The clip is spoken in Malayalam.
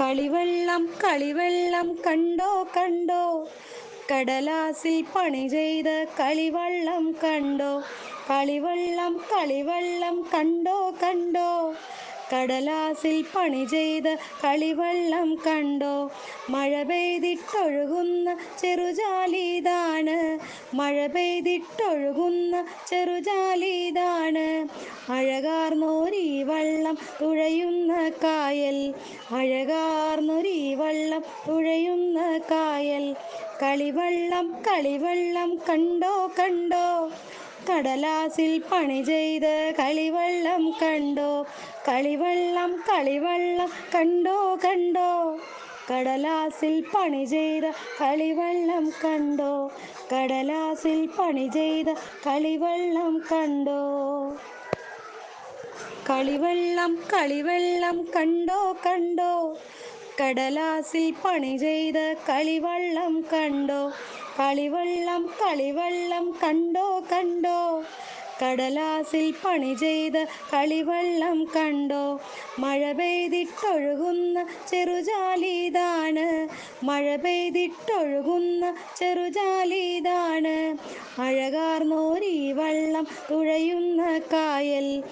കളിവെള്ളം കളിവെള്ളം കണ്ടോ കണ്ടോ? കടലാസിൽ പണി ചെയ്ത കളിവെള്ളം കണ്ടോ? കളിവെള്ളം കളിവെള്ളം കണ്ടോ കണ്ടോ? കടലാസിൽ പണി ചെയ്ത കളിവെള്ളം കണ്ടോ? മഴ പെയ്തിട്ടൊഴുകുന്ന ചെറുജാലിതാണ്. മഴ പെയ്തിട്ടൊഴുകുന്ന ചെറുജാലിതാണ്. അഴകാർന്നോരീ തുഴയുന്ന കായൽ അഴകാർന്നൊരീ വള്ളം തുഴയുന്ന കായൽ. കളിവള്ളം കളിവള്ളം കണ്ടോ കണ്ടോ? കടലാസിൽ പണി ചെയ്ത് കളിവള്ളം കണ്ടോ? കളിവള്ളം കളിവള്ളം കണ്ടോ കണ്ടോ? കടലാസിൽ പണി ചെയ്ത കളിവള്ളം കണ്ടോ? കടലാസിൽ പണി ചെയ്ത കളിവള്ളം കണ്ടോ? കളിവെള്ളം കളിവെള്ളം കണ്ടോ കണ്ടോ? കടലാസിൽ പണി ചെയ്ത കളിവെള്ളം കണ്ടോ? കളിവെള്ളം കളിവെള്ളം കണ്ടോ കണ്ടോ? കടലാസിൽ പണി ചെയ്ത കളിവെള്ളം കണ്ടോ? മഴ പെയ്തിട്ടൊഴുകുന്ന ചെറുജാലിതാണ്. മഴ പെയ്തിട്ടൊഴുകുന്ന ചെറുജാലിതാണ്. അഴകാർന്നോരീ വെള്ളം തുഴയുന്ന കായൽ.